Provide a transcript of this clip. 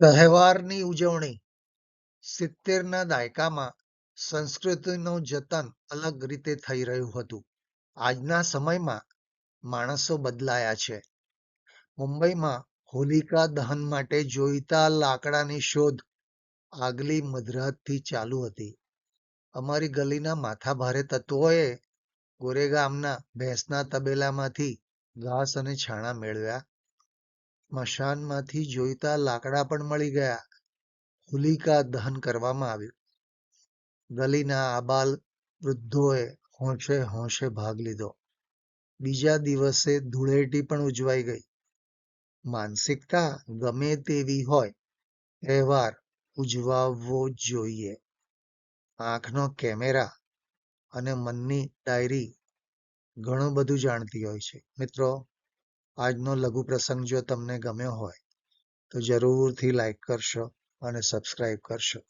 તહેવારની ઉજવણી. સિત્તેરના દાયકામાં સંસ્કૃતિનું જતન અલગ રીતે થઈ રહ્યું હતું. આજના સમયમાં માણસો બદલાયા છે. મુંબઈમાં હોલિકા દહન માટે જોઈતા લાકડાની શોધ આગલી મધરાતથી ચાલુ હતી. અમારી ગલીના માથાભારે તત્વોએ ગોરેગામના ભેંસના તબેલામાંથી ઘાસ અને છાણા મેળવ્યા. સ્મશાનમાંથી જોઈતા લાકડા પણ મળી ગયા. હોલિકા દહન કરવામાં આવ્યું ગલીના આબાલ વૃદ્ધોએ હોંશે હોંશે ભાગ લીધો. બીજા દિવસે ધૂળેટી પણ ઉજવાઈ ગઈ. માનસિકતા ગમે તેવી હોય, તહેવાર ઉજવાવવો જોઈએ. આંખનો કેમેરા અને મનની ડાયરી ઘણું બધું જાણતી હોય છે. મિત્રો આજનો લઘુ પ્રસંગ જો તમને ગમ્યો હોય તો જરૂરથી લાઈક કરશો અને સબસ્ક્રાઈબ કરશો.